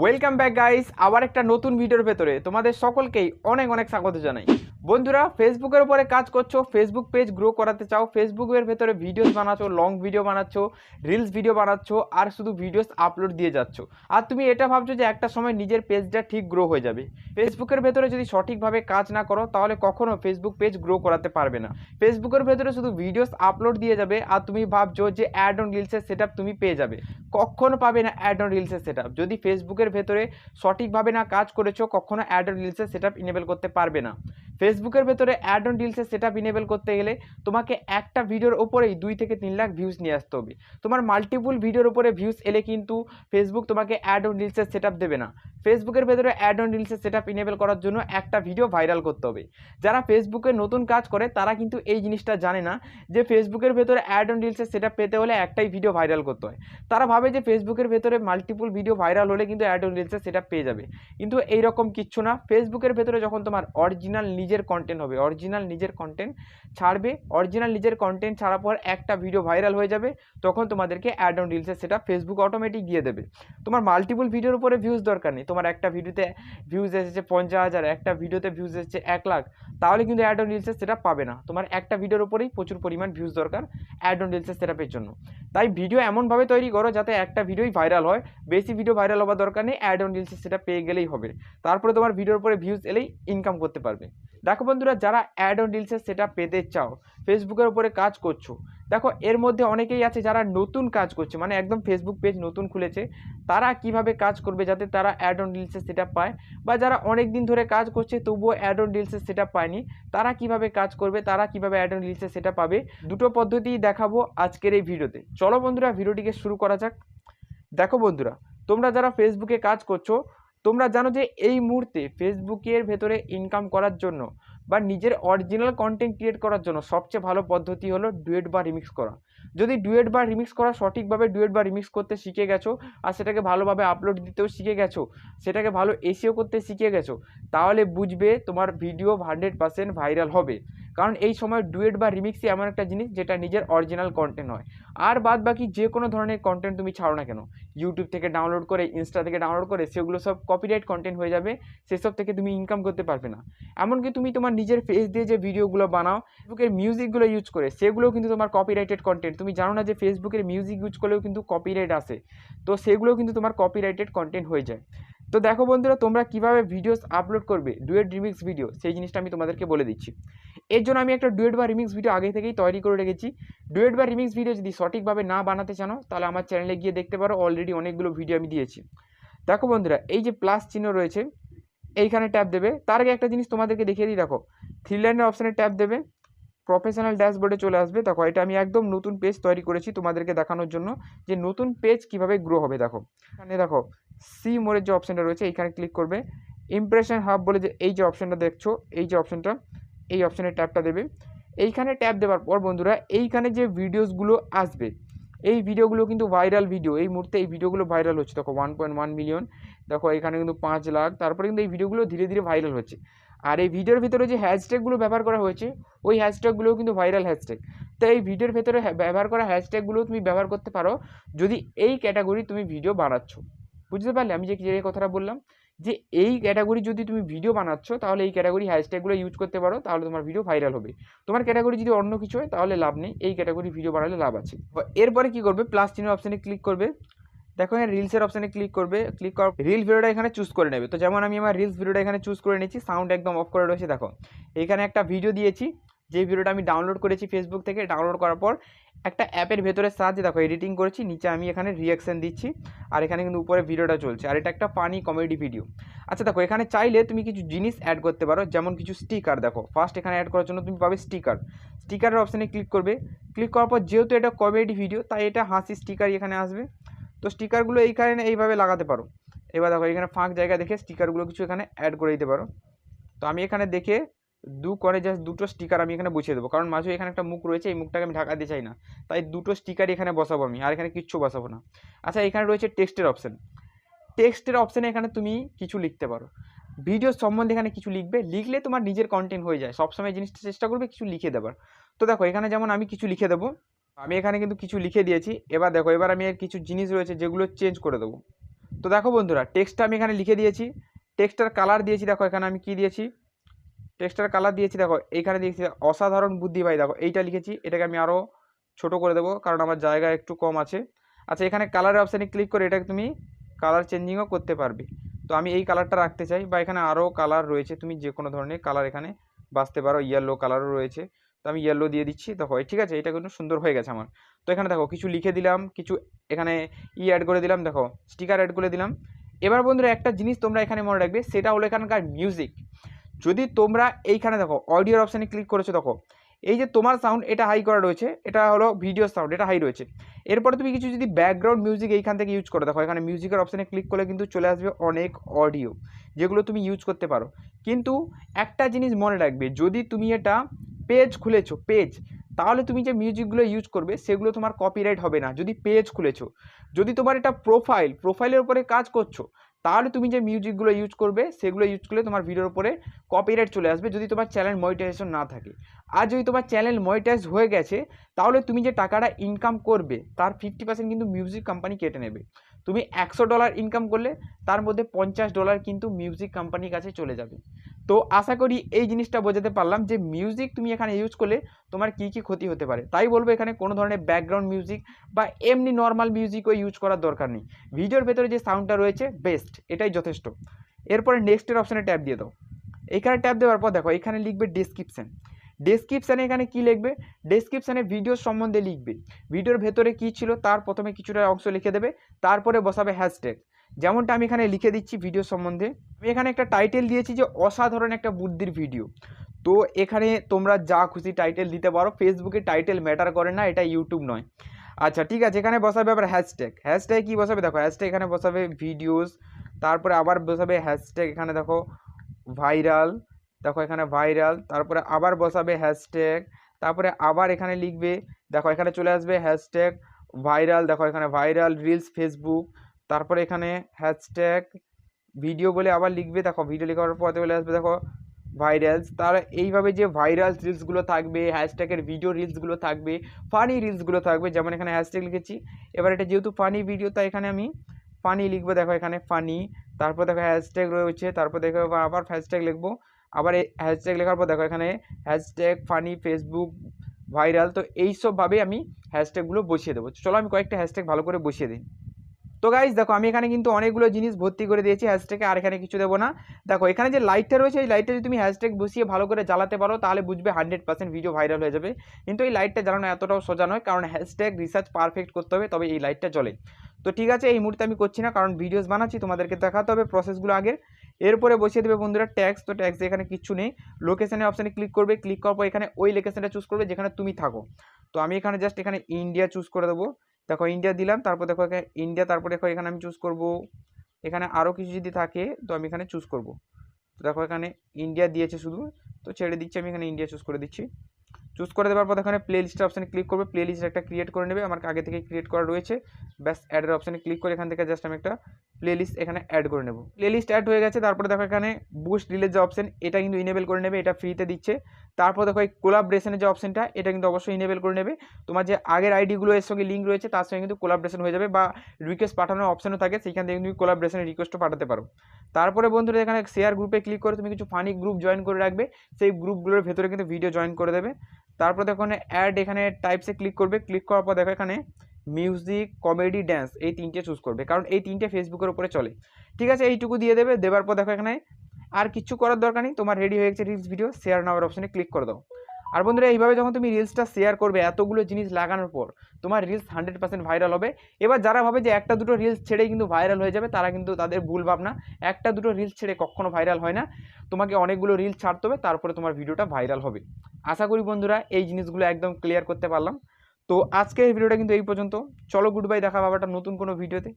Welcome back guys আবার একটা নতুন ভিডিওর ভেতরে তোমাদের সকলকেই অনেক অনেক স্বাগত জানাই। বন্ধুরা ফেসবুকের উপরে কাজ করছ ফেসবুক পেজ গ্রো করাতে চাও ফেসবুকের ভেতরে ভিডিওস বানাচ্ছো লং ভিডিও বানাচ্ছো রিলস ভিডিও বানাচ্ছো, আর শুধু ভিডিওস আপলোড দিয়ে যাচ্ছ। আর তুমি এটা ভাবছ যে একটা সময় নিজের পেজটা ঠিক গ্রো হয়ে যাবে। ফেসবুকের ভেতরে যদি সঠিকভাবে কাজ না করো, তাহলে কখনো ফেসবুক পেজ গ্রো করাতে পারবে না। ফেসবুকের ভেতরে শুধু ভিডিওস আপলোড দিয়ে যাবে, আর তুমি ভাবছ যে অ্যাড অন রিলসের সেট তুমি পেয়ে যাবে। কখনো পাবে না অ্যাড অন রিলসের সেট যদি ফেসবুকের ভেতরে সঠিকভাবে না কাজ করেছ, কখনো অ্যাড রিলসের সেট আপ ইনেবল করতে পারবে না। ফেসবুকের ভেতরে অ্যাড অন রিলসের সেট আপ ইনেবল করতে গেলে তোমাকে একটা ভিডিওর ওপরেই দুই থেকে তিন লাখ ভিউজ নিয়ে আসতে হবে। তোমার মাল্টিপুল ভিডিওর উপরে ভিউজ এলে কিন্তু ফেসবুক তোমাকে অ্যাড অন রিলসের সেট আপ দেবে না। ফেসবুকের ভেতরে অ্যাড অন রিলসের সেট আপ ইনেবল করার জন্য একটা ভিডিও ভাইরাল করতে হবে। যারা ফেসবুকে নতুন কাজ করে, তারা কিন্তু এই জিনিসটা জানে না যে ফেসবুকের ভেতরে অ্যাড অন রিলসের সেট আপ পেতে হলে একটাই ভিডিও ভাইরাল করতে হয়। তারা ভাবে যে ফেসবুকের ভেতরে মাল্টিপুল ভিডিও ভাইরাল হলে কিন্তু অ্যাড অন রিলসের সেট পেয়ে যাবে। কিন্তু এইরকম কিচ্ছু না। ফেসবুকের ভেতরে যখন তোমার অরিজিনাল নিজের কন্টেন্ট হবে। অরিজিনাল নিজের কন্টেন্ট ছাড়বে। অরিজিনাল নিজের কন্টেন্ট ছাড়ার পর একটা ভিডিও ভাইরাল হয়ে যাবে। তখন তোমাদেরকে অ্যাড অন রিলসের সেটা ফেসবুক অটোমেটিক দিয়ে দেবে। তোমার মাল্টিপুল ভিডিওর উপরে ভিউজ দরকার নেই। তোমার একটা ভিডিওতে ভিউজ এসেছে পঞ্চাশ হাজার, একটা ভিডিওতে ভিউজ এসেছে এক লাখ, তাহলে কিন্তু অ্যাড অন রিলসের সেটা পাবে না। তোমার একটা ভিডিওর উপরেই প্রচুর পরিমাণ ভিউজ দরকার অ্যাড অন রিলসের সেটআপের জন্য। তাই ভিডিও এমনভাবে তৈরি করো যাতে একটা ভিডিওই ভাইরাল হয়। বেশি ভিডিও ভাইরাল হওয়ার দরকার নেই। অ্যাড অন রিলসের সেটা পেয়ে গেলেই হবে। তারপরে তোমার ভিডিওর উপরে ভিউজ এলেই ইনকাম করতে পারবে। দেখো বন্ধুরা, যারা অ্যাড অন রিলসের সেটা পেতে চাও ফেসবুকের উপরে কাজ করছ, দেখো এর মধ্যে অনেকেই আছে যারা নতুন কাজ করছে মানে একদম ফেসবুক পেজ নতুন খুলেছে, তারা কীভাবে কাজ করবে যাতে তারা অ্যাড অন রিলসের সেটা পায়, বা যারা অনেক দিন ধরে কাজ করছে তবুও অ্যাড অন রিলসের সেটা পায়নি, তারা কীভাবে কাজ করবে, তারা কীভাবে অ্যাড অন রিলসের সেটা পাবে, দুটো পদ্ধতিই দেখাবো আজকের এই ভিডিওতে। চলো বন্ধুরা, ভিডিওটিকে শুরু করা যাক। দেখো বন্ধুরা, তোমরা যারা ফেসবুকে কাজ করছ তোমরা জানো যে এই মুহূর্তে ফেসবুকের ভেতরে ইনকাম করার জন্য বা নিজের অরিজিনাল কন্টেন্ট ক্রিয়েট করার জন্য সবচেয়ে ভালো পদ্ধতি হলো ডুয়েট বা রিমিক্স করা। যদি ডুয়েট বা রিমিক্স করা সঠিকভাবে ডুয়েট বা রিমিক্স করতে শিখে গেছো আর সেটাকে ভালোভাবে আপলোড দিতেও শিখে গেছো, সেটাকে ভালো এসিও করতে শিখে গেছো, তাহলে বুঝবে তোমার ভিডিও হান্ড্রেড পার্সেন্ট ভাইরাল হবে। কারণ এই সময় ডুয়েট বা রিমিক্সই এমন একটা জিনিস যেটা নিজের অরিজিনাল কন্টেন্ট হয় আর বাদ বাকি যে কোনো ধরনের কন্টেন্ট তুমি ছাড়ো না কেন। ইউটিউব থেকে ডাউনলোড করে ইনস্টা থেকে ডাউনলোড করে, সেগুলো সব কপিরাইট কন্টেন্ট হয়ে যাবে, সেসব থেকে তুমি ইনকাম করতে পারবে না। এমনকি তুমি তোমার নিজের ফেস দিয়ে যে ভিডিওগুলো বানাও ফেসবুকের মিউজিকগুলো ইউজ করে, সেগুলোও কিন্তু তোমার কপিরাইটেড কন্টেন্ট তুমি জানো না যে ফেসবুকের মিউজিক ইউজ করলেও কিন্তু কপিরাইট আসে। তো সেগুলোও কিন্তু তোমার কপিরাইটেড কন্টেন্ট হয়ে যায়। তো দেখো বন্ধুরা, তোমরা কীভাবে ভিডিওস আপলোড করবে, ডুয়েট রিমিক্স ভিডিও সেই জিনিসটা আমি তোমাদেরকে বলে দিচ্ছি। এর জন্য আমি একটা ডুয়েট বা রিমিক্স ভিডিও আগে থেকেই তৈরি করে রেখেছি। ডুয়েট বা রিমিক্স ভিডিও যদি সঠিকভাবে না বানাতে চানো, তাহলে আমার চ্যানেলে গিয়ে দেখতে পারো অলরেডি অনেকগুলো ভিডিও আমি দিয়েছি। দেখো বন্ধুরা, এই যে প্লাস চিহ্ন রয়েছে, এইখানে ট্যাপ দেবে। তার আগে একটা জিনিস তোমাদেরকে দেখিয়ে দিই, দেখো থ্রি লাইনের অপশানে ট্যাপ দেবে। প্রফেশনাল ড্যাশবোর্ডে চলে আসবে। দেখো, এটা আমি একদম নতুন পেজ তৈরি করেছি তোমাদেরকে দেখানোর জন্য, যে নতুন পেজ কীভাবে গ্রো হবে, দেখো। এখানে দেখো সি মোড়ের যে অপশানটা রয়েছে, এইখানে ক্লিক করবে। ইমপ্রেশন হাব বলে যে, এই যে অপশানটা দেখছ, এই যে অপশানটা এই অপশানে ট্যাপটা দেবে। এইখানে ট্যাপ দেওয়ার পর বন্ধুরা, এইখানে যে ভিডিওসগুলো আসবে, এই ভিডিওগুলো কিন্তু ভাইরাল ভিডিও এই মুহূর্তে এই ভিডিওগুলো ভাইরাল হচ্ছে। দেখো ওয়ান পয়েন্ট ওয়ান মিলিয়ন দেখো, এখানে কিন্তু পাঁচ লাখ, তারপরে কিন্তু এই ভিডিওগুলো ধীরে ধীরে ভাইরাল হচ্ছে। আর এই ভিডিওর ভিতরে যে হ্যাশট্যাগুলো ব্যবহার করা হয়েছে, ওই হ্যাশট্যাগুলোও কিন্তু ভাইরাল হ্যাশট্যাগ তো এই ভিডিওর ভেতরে ব্যবহার করা হ্যাশট্যাগুলো তুমি ব্যবহার করতে পারো, যদি এই ক্যাটাগরি তুমি ভিডিও বানাচ্ছ। বুঝতে পারলে? আমি যে কথাটা বললাম যে এই ক্যাটাগরি যদি তুমি ভিডিও বানাচ্ছ, তাহলে এই ক্যাটাগরি হ্যাশট্যাগুলো ইউজ করতে পারো, তাহলে তোমার ভিডিও ভাইরাল হবে। তোমার ক্যাটাগরি যদি অন্য কিছু হয়, তাহলে লাভ নেই, এই ক্যাটাগরি ভিডিও বানালে লাভ আছে। এরপরে কি করবে? প্লাস চিহ্নের অপশানে ক্লিক করবে। দেখো এখানে রিলসের অপশানে ক্লিক করবে। ক্লিক করার রিল ভিডিওটা এখানে চুজ করে নেবে। তো যেমন আমি আমার রিলস ভিডিওটা এখানে চুজ করে নিয়েছি সাউন্ড একদম অফ করে রয়েছে, দেখো। এখানে একটা ভিডিও দিয়েছি যে ভিডিওটা আমি ডাউনলোড করেছি ফেসবুক থেকে ডাউনলোড করার পর একটা অ্যাপের ভেতরে সাহায্যে দেখো এডিটিং করেছি, নিচে আমি এখানে রিয়াকশন দিচ্ছি, আর এখানে কিন্তু উপরে ভিডিওটা চলছে, আর এটা একটা ফানি কমেডি ভিডিও আচ্ছা দেখো, এখানে চাইলে তুমি কিছু জিনিস অ্যাড করতে পারো, যেমন কিছু স্টিকার দেখো। ফার্স্ট এখানে অ্যাড করার জন্য তুমি পাবে স্টিকার স্টিকারের অপশানে ক্লিক করবে। ক্লিক করার পর যেহেতু এটা কমেডি ভিডিও তাই এটা হাসি স্টিকার এখানে আসবে। তো স্টিকারগুলো এইখানে এইভাবে লাগাতে পারো। এবার দেখো, এখানে ফাঁক জায়গা দেখে স্টিকারগুলো কিছু এখানে অ্যাড করে দিতে পারো। তো আমি এখানে দেখে দু করে জাস্ট দুটো স্টিকার আমি এখানে বসিয়ে দেবো। কারণ মাঝে এখানে একটা মুখ রয়েছে, এই মুখটাকে আমি ঢাকা দিতে চাই না। তাই দুটো স্টিকার এখানে বসাবো আমি, আর এখানে কিচ্ছু বসাবো না। আচ্ছা এখানে রয়েছে টেক্সটের অপশান টেক্সটের অপশানে এখানে তুমি কিছু লিখতে পারো। ভিডিও সম্বন্ধে এখানে কিছু লিখবে, লিখলে তোমার নিজের কন্টেন্ট হয়ে যায়। সবসময় জিনিসটা চেষ্টা করবে কিছু লিখে দেবার। তো দেখো, এখানে যেমন আমি কিছু লিখে দেবো, আমি এখানে কিন্তু কিছু লিখে দিয়েছি। এবার দেখো, এবার আমি এর কিছু জিনিস রয়েছে যেগুলো চেঞ্জ করে দেবো। তো দেখো বন্ধুরা টেক্সটটা আমি এখানে লিখে দিয়েছি। টেক্সটার কালার দিয়েছি, দেখো এখানে আমি কি দিয়েছি? টেক্সটার কালার দিয়েছি, দেখো, এইখানে দিয়েছি অসাধারণ বুদ্ধি ভাই, দেখো, এইটা লিখেছি, এটাকে আমি আরও ছোট করে দেবো, কারণ আমার জায়গা একটু কম আছে। আচ্ছা এখানে কালারের অপশানে ক্লিক করে এটাকে তুমি কালার চেঞ্জিংও করতে পারবে। তো আমি এই কালারটা রাখতে চাই, বা এখানে আরও কালার রয়েছে, তুমি যে কোনো ধরনের কালার এখানে বাঁচতে পারো ইয়েলো কালারও রয়েছে। তো আমি ইয়েলো দিয়ে দিচ্ছি, দেখো, ঠিক আছে, এটা কিন্তু সুন্দর হয়ে গেছে আমার। তো এখানে দেখো, কিছু লিখে দিলাম, কিছু এখানে ই অ্যাড করে দিলাম, দেখো স্টিকার অ্যাড করে দিলাম। এবার বন্ধুরা, একটা জিনিস তোমরা এখানে মনে রাখবে, সেটা হলো এখানকার মিউজিক যদি তোমরা এইখানে দেখো অডিওর অপশানে ক্লিক করেছ, দেখো, এই যে তোমার সাউন্ড এটা হাই করা রয়েছে, এটা হলো ভিডিও সাউন্ড এটা হাই রয়েছে। এরপরে তুমি কিছু যদি ব্যাকগ্রাউন্ড মিউজিক এইখান থেকে ইউজ করো, দেখো, এখানে মিউজিকের অপশানে ক্লিক করলে কিন্তু চলে আসবে অনেক অডিও যেগুলো তুমি ইউজ করতে পারো। কিন্তু একটা জিনিস মনে রাখবে, যদি তুমি এটা পেজ খুলেছো পেজ তাহলে তুমি যে মিউজিকগুলো ইউজ করবে, সেগুলো তোমার কপিরাইট হবে না, যদি পেজ খুলেছো। যদি তোমার এটা প্রোফাইল প্রোফাইলের উপরে কাজ করছ তাহলে তুমি যে মিউজিকগুলো ইউজ করবে, সেগুলো ইউজ করলে তোমার ভিডিওর উপরে কপিরাইট চলে আসবে যদি তোমার চ্যানেল মনিটাইজেশন না থাকে। আর যদি তোমার চ্যানেল মনিটাইজ হয়ে গেছে, তাহলে তুমি যে টাকাটা ইনকাম করবে, তার ফিফটি পার্সেন্ট কিন্তু মিউজিক কোম্পানি কেটে নেবে। তুমি একশো ডলার ইনকাম করলে, তার মধ্যে পঞ্চাশ ডলার কিন্তু মিউজিক কোম্পানির কাছে চলে যাবে। তো আশা করি এই জিনিসটা বোঝাতে পারলাম যে মিউজিক তুমি এখানে ইউজ করলে তোমার কী কী ক্ষতি হতে পারে। তাই বলব এখানে কোনো ধরনের ব্যাকগ্রাউন্ড মিউজিক বা এমনি নর্মাল মিউজিকও ইউজ করার দরকার নেই। ভিডিওর ভেতরে যে সাউন্ডটা রয়েছে বেস্ট এটাই যথেষ্ট। এরপরে নেক্সটের অপশানে ট্যাপ দিয়ে দাও। এখানে ট্যাপ দেওয়ার পর দেখো, এখানে লিখবে ডিসক্রিপশান ডেসক্রিপশানে এখানে কি লিখবে? ডেসক্রিপশানে ভিডিও সম্বন্ধে লিখবে। ভিডিওর ভেতরে কি ছিল, তার প্রথমে কিছুটা অংশ লিখে দেবে, তারপরে বসাবে হ্যাশট্যাগ যেমনটা আমি এখানে লিখে দিচ্ছি ভিডিও সম্বন্ধে, আমি এখানে একটা টাইটেল দিয়েছি যে অসাধারণ একটা বুদ্ধির ভিডিও তো এখানে তোমরা যা খুশি টাইটেল দিতে পারো ফেসবুকে টাইটেল ম্যাটার করে না, এটা ইউটিউব নয়। আচ্ছা ঠিক আছে, এখানে বসাবে আবার হ্যাশট্যাগ হ্যাশট্যাগ কী বসাবে? দেখো হ্যাশট্যাগ এখানে বসাবে ভিডিওস তারপরে আবার বসাবে হ্যাশট্যাগ এখানে দেখো ভাইরাল দেখো এখানে ভাইরাল তারপরে আবার বসাবে হ্যাশট্যাগ তারপরে আবার এখানে লিখবে, দেখো এখানে চলে আসবে হ্যাশট্যাগ ভাইরাল দেখো এখানে ভাইরাল রিলস ফেসবুক তারপরে এখানে হ্যাশট্যাগ ভিডিও বলে আবার লিখবে, দেখো ভিডিও লেখার পরে বলে আসবে, দেখো ভাইরালস তার এইভাবে যে ভাইরাল রিলসগুলো থাকবে হ্যাশট্যাগের ভিডিও রিলসগুলো থাকবে ফানি রিলসগুলো থাকবে, যেমন এখানে হ্যাশট্যাগ লিখেছি। এবার এটা যেহেতু ফানি ভিডিও তাই এখানে আমি ফানি লিখব, দেখো এখানে ফানি তারপর দেখো হ্যাশট্যাগ রয়েছে, তারপর দেখো আবার হ্যাশট্যাগ লিখব। আবার এই হ্যাশট্যাগ লেখার পর দেখো এখানে হ্যাশট্যাগ ফানি ফেসবুক ভাইরাল তো এইসবভাবে আমি হ্যাশট্যাগুলো বসিয়ে দেবো। চলো আমি কয়েকটা হ্যাশট্যাগ ভালো করে বসিয়ে দিই। তো গাইজ দেখো আমি এখানে কিন্তু অনেকগুলো জিনিস ভর্তি করে দিয়েছি হ্যাশট্যাগে আর এখানে কিছু দেবো না। দেখো, এখানে যে লাইটটা রয়েছে, এই লাইটটা যদি তুমি হ্যাশট্যাগ বসিয়ে ভালো করে জ্বালাতে পারো, তাহলে বুঝবে হান্ড্রেড পার্সেন্ট ভিডিও ভাইরাল হয়ে যাবে। কিন্তু এই লাইটটা জ্বালানো এতটাও সোজা নয়, কারণ হ্যাশট্যাগ রিসার্চ পারফেক্ট করতে হবে, তবে এই লাইটটা জ্বলে। তো ঠিক আছে, এই মুহূর্তে আমি করছি না, কারণ ভিডিওস বানাচ্ছি, তোমাদেরকে দেখাতে হবে প্রসেসগুলো আগের। এরপরে বসিয়ে দেবে বন্ধুরা ট্যাক্স তো ট্যাক্স এখানে কিচ্ছু নেই। লোকেশনের অপশানে ক্লিক করবে ক্লিক করার পর এখানে ওই লোকেশনটা চুজ করবে, যেখানে তুমি থাকো। তো আমি এখানে জাস্ট এখানে ইন্ডিয়া চুজ করে দেবো। দেখো ইন্ডিয়া দিলাম, তারপর দেখো ইন্ডিয়া তারপর দেখো এখানে আমি চুজ করব। এখানে আরও কিছু যদি থাকে, তো আমি এখানে চুজ করব। তো দেখো এখানে ইন্ডিয়া দিয়েছে শুধু, তো ছেড়ে দিচ্ছি, আমি এখানে ইন্ডিয়া চুজ করে দিচ্ছি। চুজ করে দেওয়ার পর এখানে প্লে লিস্টের অপশানে ক্লিক করবে। প্লে লিস্ট একটা ক্রিয়েট করে নেবে। আমার আগে থেকে ক্রিয়েট করা রয়েছে। ব্যাস অ্যাডের অপশানে ক্লিক করে এখান থেকে জাস্ট আমি একটা প্লে লিস্ট এখানে অ্যাড করে নেব। প্লে লিস্ট অ্যাড হয়ে গেছে। তারপরে দেখো এখানে বুস্ট রিলেজ যে অপশান এটা কিন্তু ইনেবল করে নেবে। এটা ফ্রিতে দিচ্ছে। তারপর দেখো এই কোলাবরেশনের যে অপশনটা এটা কিন্তু অবশ্যই ইনেবল করে নেবে। তোমার যে আগের আইডিগুলো এর সঙ্গে লিঙ্ক রয়েছে, তার সঙ্গে কিন্তু কোলাবরেশন হয়ে যাবে বা রিকোয়েস্ট পাঠানোর অপশানও থাকে। সেইখান থেকে তুমি কোলাবরেশনের রিকোয়েস্টও পাঠাতে পারো। তারপরে বন্ধুরা এখানে শেয়ার গ্রুপে ক্লিক করে তুমি কিছু ফানি গ্রুপ জয়েন করে রাখবে। সেই গ্রুপগুলোর ভেতরে কিন্তু ভিডিও জয়েন করে দেবে। তারপর দেখো অ্যাড এখানে টাইপসে ক্লিক করবে ক্লিক করার পর দেখো এখানে মিউজিক কমেডি ড্যান্স এই তিনটে চুজ করবে, কারণ এই তিনটে ফেসবুকের উপরে চলে। ঠিক আছে, এইটুকু দিয়ে দেবে দেওয়ার পর দেখো এখানে আর কিছু করার দরকার নেই, তোমার রেডি হয়ে গেছে রিলস ভিডিও শেয়ার নেওয়ার অপশানে ক্লিক করে দাও। আর বন্ধুরা, এইভাবে যখন তুমি রিলসটা শেয়ার করবে এতগুলো জিনিস লাগানোর পর, তোমার রিলস হান্ড্রেড পার্সেন্ট ভাইরাল হবে। এবার যারা ভাবে যে একটা দুটো রিলস ছেড়েই কিন্তু ভাইরাল হয়ে যাবে, তারা কিন্তু তাদের ভুল ভাবনা। একটা দুটো রিলস ছেড়ে কখনো ভাইরাল হয় না। তোমাকে অনেকগুলো রিলস ছাড়তে হবে, তারপরে তোমার ভিডিওটা ভাইরাল হবে। আশা করি বন্ধুরা, এই জিনিসগুলো একদম ক্লিয়ার করতে পারলাম। তো আজকের ভিডিওটা কিন্তু এই পর্যন্ত। চলো গুড বাই দেখা পাবাটা নতুন কোনো ভিডিওতে